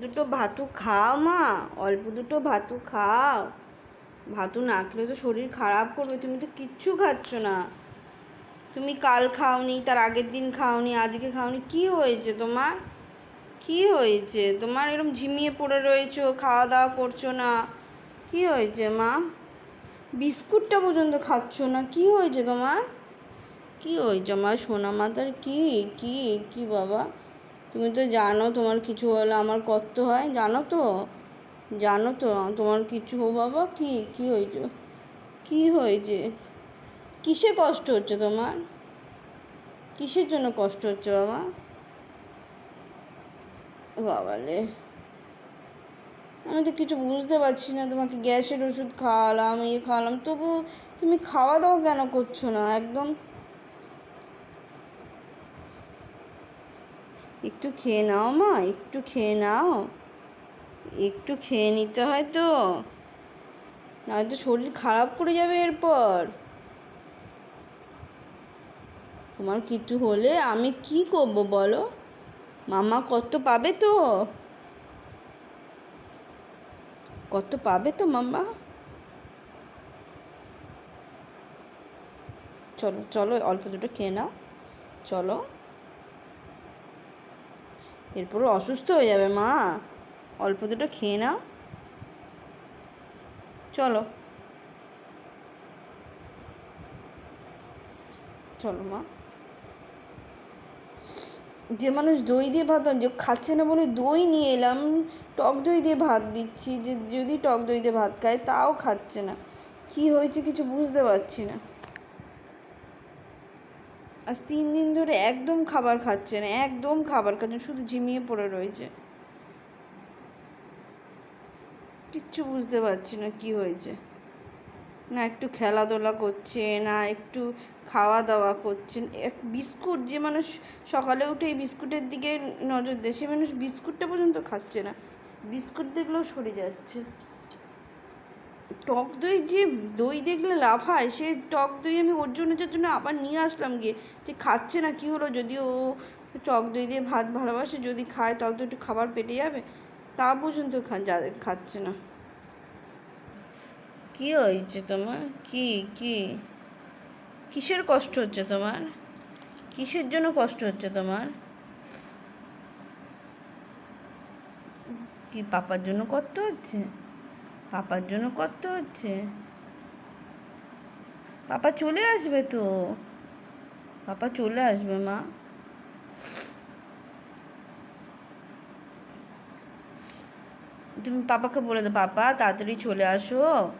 দুটো ভাতু খাও মা, অল্প দুটো ভাতু খাও। ভাতু না খেলে তো শরীর খারাপ করবে, তুমি তো কিচ্ছু খাচ্ছ না। তুমি কাল খাওনি, তার আগের দিন খাওনি, আজকে খাওনি, কি হয়েছে তোমার? কি হয়েছে? তোমার এরকম ঝিমিয়ে পড়ে রয়েছো খাওয়া দাওয়া করছ না। কি হয়েছে মা? বিস্কুটটা পর্যন্ত খাচ্ছ না, কি হয়েছে তোমার? কি হয়েছে আমার সোনা মাতার কি? কি? কি বাবা? তুমি তো জানো তোমার কিছু হলে আমার কষ্ট হয়, জানো তো? জানো তো, তোমার কিছু হো বাবা, কি কি হয়েছে? কি হয়েছে? কিসে কষ্ট হচ্ছে তোমার? কিসের জন্য কষ্ট হচ্ছে বাবা? বাবালে। আমি তো কিছু বুঝতে পারছি না, তোমাকে গ্যাসের ওষুধ খাওয়ালাম ইয়ে খাওয়ালাম, তবু তুমি খাওয়া দাওয়া কেন করছ না? একদম একটু খেয়ে নাও মা, একটু খেয়ে নাও। একটু খেয়ে নিতে হয় তো। নয়তো শরীর খারাপ করে যাবে এরপর। তোমার কিছু হলে আমি কি করব বলো? মামা কত পাবে তো? কত পাবে তো মাম্মা চলো চলো, অল্প দুটো খেয়ে নাও। চলো। এরপর অসুস্থ হয়ে যাবে মা। অল্প দুটো খেয়ে নাও। চলো। চলো মা। যে মানুষ দই দিয়ে ভাত যে খাচ্ছে না বলে দই নিয়ে এলাম, টক দই দিয়ে ভাত দিচ্ছি, যে যদি টক দই দিয়ে ভাত খায়, তাও খাচ্ছে না। কি হয়েছে কিছু বুঝতে পারছি না। আজ তিন দিন ধরে একদম খাবার খাচ্ছে না, একদম খাবার খাচ্ছে শুধু ঝিমিয়ে পড়ে রয়েছে। কিচ্ছু বুঝতে পারছি না কি হয়েছে। না একটু খেলাধুলা করছে, না একটু খাওয়া দাওয়া করছেন এক বিস্কুট, যে মানুষ সকালে উঠে এই বিস্কুটের দিকে নজর দেয়, সে মানুষ বিস্কুটটা পর্যন্ত খাচ্ছে না। বিস্কুট দেখলেও সরে যাচ্ছে। টক দই যে দই দেখলে লাফায় সে টক দই আমি ওর জন্য যার জন্য আবার নিয়ে আসলাম গিয়ে, যে খাচ্ছে না, কি হলো? যদি ও টক দই দিয়ে ভাত ভালোবাসে, যদি খায় তাহলে তো একটু খাবার পেটে যাবে। তা পর্যন্ত খাচ্ছে না। কি হয়েছে তোমার? কি কি? কিসের কষ্ট হচ্ছে তোমার? কিসের জন্য কষ্ট হচ্ছে তোমার? কি পাপার জন্য করতে হচ্ছে? পাপার জন্য কত হচ্ছে। পাপা চলে আসবে তো। পাপা চলে আসবে, মা। তুমি পাপাকে বলে দাও, পাপা, তাড়াতাড়ি চলে আসো।